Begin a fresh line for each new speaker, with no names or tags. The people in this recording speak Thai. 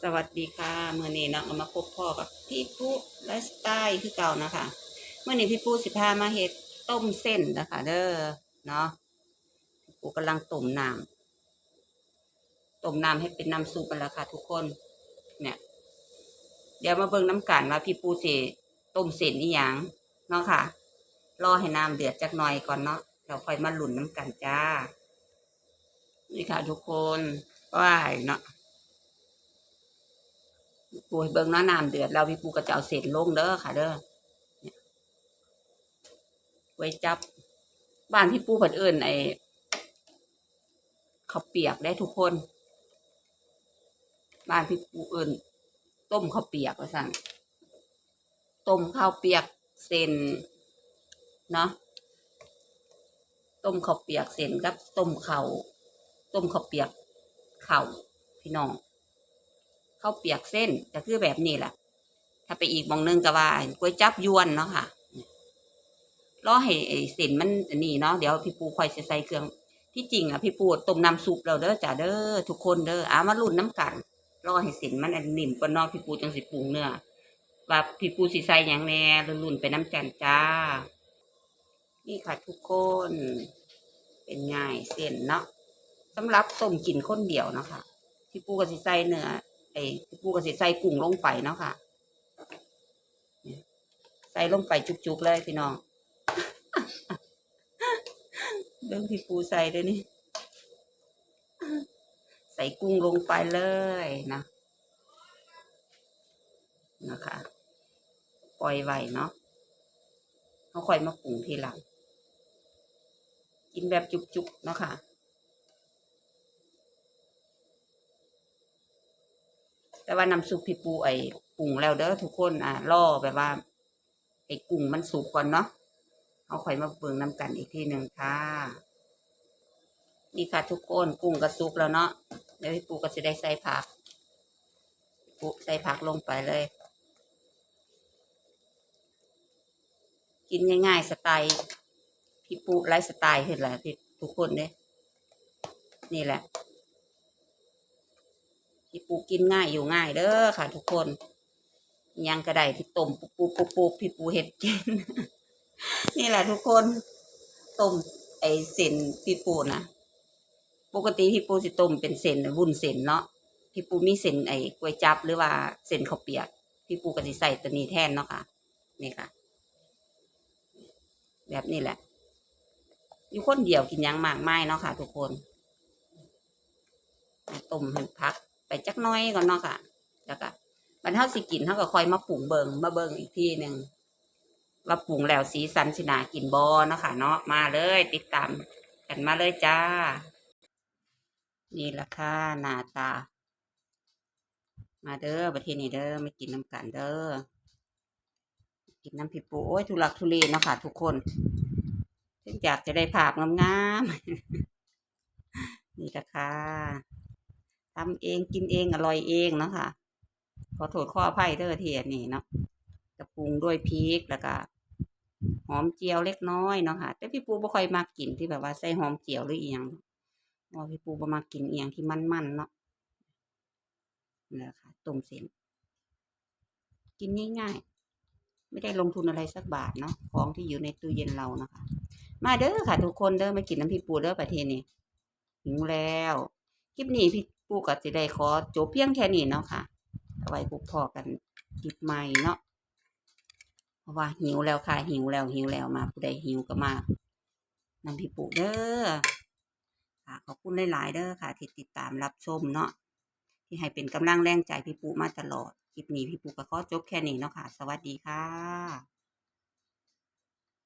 สวัสดีค่ะเมื่อนี้เนาะก็มาพบพ่อกับพี่ปุ๊ไลฟ์สไตล์คือเก่านะคะเมื่อนี้พี่ปุ๊สิพามาเฮ็ดต้มเส้นนะคะ เด้อเนาะพี่ปุ๊กำลังต้มน้ำต้มน้ำให้เป็นน้ำซุปกันแล้วค่ะ ทุกคน เนี่ย เดี๋ยวมาเบิ่งน้ำกันว่าพี่ปุ๊สิต้มเส้นอีหยังเนาะค่ะ รอให้น้ำเดือดจักหน่อยก่อนเนาะเราค่อยมาหลุ่นน้ำกันจ้านี่ค่ะ ทุกคนว้ายเนาะ ปูให้เบิ่งน้าน้ำเดือดแล้วพี่ปูก็จะเอาเศษลงเด้อค่ะ เด้อเนี่ยไว้จับ บ้านพี่ปูเพิ่นเอิ้นไอข้าวเปียกได้ทุกคน บ้านพี่ปูเอิ้นต้มข้าวเปียกว่าสั่งต้มข้าวเปียกเส้นเนาะต้มข้าวเปียกเส้นกับต้มข้าวต้มข้าวเปียกข้าวพี่น้อง ข้าวเปียกเส้นก็คือแบบนี้แหละถ้าไปอีกมองหนึงก็ว่าก๋วยจับยวนเนาะค่ะรอให้เส้นมันนนี้เนาะเดี๋ยวพี่ปูคอยสิใส่เครื่องที่จริงอะพี่ปูต้มน้ำซุปเราเด้อจ้าเด้อทุกคนเด้ออามาลุ่นน้ำกันรอให้เส้นมันอันนิ่มก่อนเนพี่ปูจังสิปรุงเนื้อว่าพี่ปูสิใส่หยังแน่ลุ่นๆไปน้ำจันจ้า นี่ค่ะทุกคน เป็นง่ายเส้นเนาะสำหรับต้มกินคนเดียวเนาะค่ะพี่ปูก็สิใส่เนื้อ ไอ้ปูก็สิใส่กุ้งลงไปเนาะค่ะเนี่ยใส่ลงไปจุกๆเลยพี่น้องเรื่องพี่ปูใส่ด้วยนี่ใส่กุ้งลงไปเลยนะนะคะปล่อยไว้เนาะเขาค่อยมาปรุงทีหลังกินแบบจุกๆเนาะค่ะ แต่ว่าน้ำซุปพี่ปูไอ้ปรุงแล้วเด้อทุกคนอะล่อแบบว่า ไอ้กุ้งมันสุกก่อนเนาะเอาค่อยมาเบิ่งน้ำกันอีกทีหนึ่งค่ะ นี่ค่ะทุกคนกุ้งก็สุกแล้วเนาะเดี๋ยวพี่ปูก็จะได้ใส่ผักปูใส่ผักลงไปเลย กินง่ายๆสไตล์พี่ปูไลฟ์สไตล์ขึ้นแหละพี่ทุกคนเนี่ยนี่แหละ พี่ปูกินง่ายอยู่ง่ายเด้อค่ะ ทุกคน ยังกระไดที่ต้มปุ๊บปุ๊บปุ๊บปุ๊บพี่ปูเห็ดกิน นี่แหละทุกคนต้มไอเส้นพี่ปูนะปกติพี่ปูสิต้มเป็นเส้นวุ้นเส้นเนาะพี่ปูมีเส้นไอ้ก๋วยจับหรือว่าเส้นข้าวเปียกพี่ปูก็สิใส่ตัวนี้แทนเนาะค่ะ นี่ค่ะ แบบนี้แหละ อยู่คนเดียวกินยังมากไมายเนาะค่ะ ทุกคนต้มให้พัก ไปจักน้อยก่อนเนาะค่ะ แล้วก็บรรเทาสิกินเท่ากับคอยมาปรุงเบิงมาเบิงอีกทีหนึ่งว่าปรุงแล้วสีสันสินากินบอเนาะค่ะเนาะมาเลย ติดตามกันมาเลยจ้า นี่ละค่ะหน้าตา มาเด้อประเทศนี้เด้อไม่กินน้ำกันเด้อกินน้ำพริกปูโอ้ยทุลักทุเลเนาะค่ะทุกคนถึงอยากจะได้ภาพงามๆนี่ละค่ะ ทำเองกินเองอร่อยเองเนาะค่ะ ขอโทษข้ออภัยเด้อที่อันนี้เนาะกระปรุงด้วยพริกแล้วก็หอมเจียวเล็กน้อยเนาะค่ะ แต่พี่ปูบ่ค่อยมักกินที่แบบว่าใส่หอมเจียวหรืออียงเพราพี่ปูบ่มักกินเอียงที่มันๆเนาะนี่แหละค่ะต้มเส้นกินง่ายๆ ไม่ได้ลงทุนอะไรสักบาทเนาะของที่อยู่ในตู้เย็นเรานะคะ มาเด้อค่ะ ทุกคนเด้อมากินน้ำพี่ปูเด้อประเทศนี้หิวแล้วคลิปนี้พี่ ปูก็จะได้ขอจบเพียงแค่นี้เนาะค่ะเอาไว้พบพอกันคลิปใหม่เนาะเพราะว่าหิวแล้วค่ะ หิวแล้วหิวแล้วมาผู้ใดหิวก็มานำพี่ปูเด้อค่ะขอบคุณหลาย ๆ เด้อค่ะ ที่ติดตามรับชมเนาะที่ให้เป็นกำลังแรงใจพี่ปูมาตลอดคลิปนี้พี่ปูก็ขอจบแค่นี้เนาะค่ะ สวัสดีค่ะ